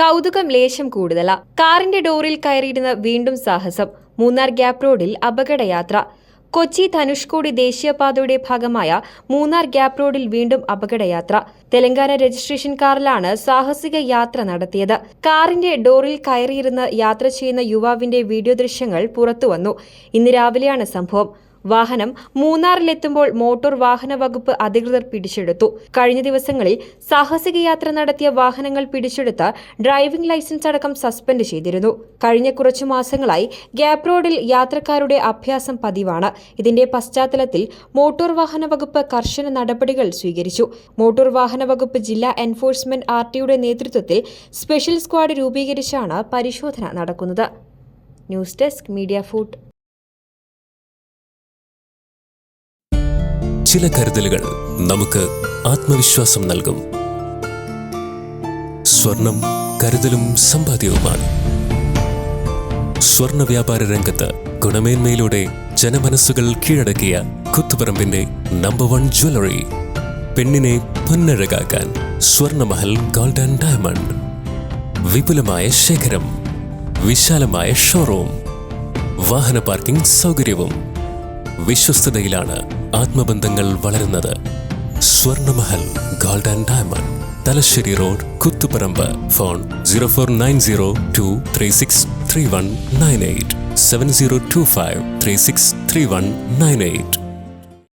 കൗതുകം ലേശം കൂടുതല. കാറിന്റെ ഡോറിൽ കയറിയിരുന്ന വീണ്ടും സാഹസം. മൂന്നാർ ഗ്യാപ് റോഡിൽ അപകടയാത്ര. കൊച്ചി ധനുഷ്കോടി ദേശീയപാതയുടെ ഭാഗമായ മൂന്നാർ ഗ്യാപ് റോഡിൽ വീണ്ടും അപകടയാത്ര. തെലങ്കാന രജിസ്ട്രേഷൻ കാറിലാണ് സാഹസിക യാത്ര നടത്തിയത്. കാറിന്റെ ഡോറിൽ കയറിയിരുന്ന് യാത്ര ചെയ്യുന്ന യുവാവിന്റെ വീഡിയോ ദൃശ്യങ്ങൾ പുറത്തുവന്നു. ഇന്ന് രാവിലെയാണ് സംഭവം. വാഹനം മൂന്നാറിലെത്തുമ്പോൾ മോട്ടോർ വാഹന വകുപ്പ് അധികൃതർ പിടിച്ചെടുത്തു. കഴിഞ്ഞ ദിവസങ്ങളിൽ സാഹസിക യാത്ര നടത്തിയ വാഹനങ്ങൾ പിടിച്ചെടുത്ത് ഡ്രൈവിംഗ് ലൈസൻസ് അടക്കം സസ്പെൻഡ് ചെയ്തിരുന്നു. കഴിഞ്ഞ കുറച്ചു മാസങ്ങളായി ഗ്യാപ് റോഡിൽ യാത്രക്കാരുടെ അഭ്യാസം പതിവാണ്. ഇതിന്റെ പശ്ചാത്തലത്തിൽ മോട്ടോർ വാഹന വകുപ്പ് കർശന നടപടികൾ സ്വീകരിച്ചു. മോട്ടോർ വാഹന വകുപ്പ് ജില്ലാ എൻഫോഴ്സ്മെന്റ് ആർ ടിയുടെ നേതൃത്വത്തിൽ സ്പെഷ്യൽ സ്ക്വാഡ് രൂപീകരിച്ചാണ് പരിശോധന നടക്കുന്നത്. News desk media food. ചില കരുതലുകൾ നമുക്ക് ആത്മവിശ്വാസം നൽകും. സ്വർണം കരുതലും സമ്പാദ്യവുമാണ്. സ്വർണ വ്യാപാര രംഗത്ത് ഗുണമേന്മയിലൂടെ ജനമനസ്സുകൾ കീഴടക്കിയ കുത്തുപറമ്പിന്റെ നമ്പർ വൺ ജ്വല്ലറി പെണ്ണിനെ പൊന്നഴകാക്കാൻ സ്വർണമഹൽ ഗോൾഡ് ആൻഡ് ഡയമണ്ട് വിപുലമായ ശേഖരം വിശാലമായ ഷോറൂം വാഹന പാർക്കിംഗ് സൗകര്യവും വിശ്വസ്തതയിലാണ് ആത്മബന്ധങ്ങൾ വളരുന്നത്. Swarnamahal gold and diamond. Thalassery road Kuthuparamba phone zero four nine zero two three six three one nine eight seven zero two five three six three one nine eight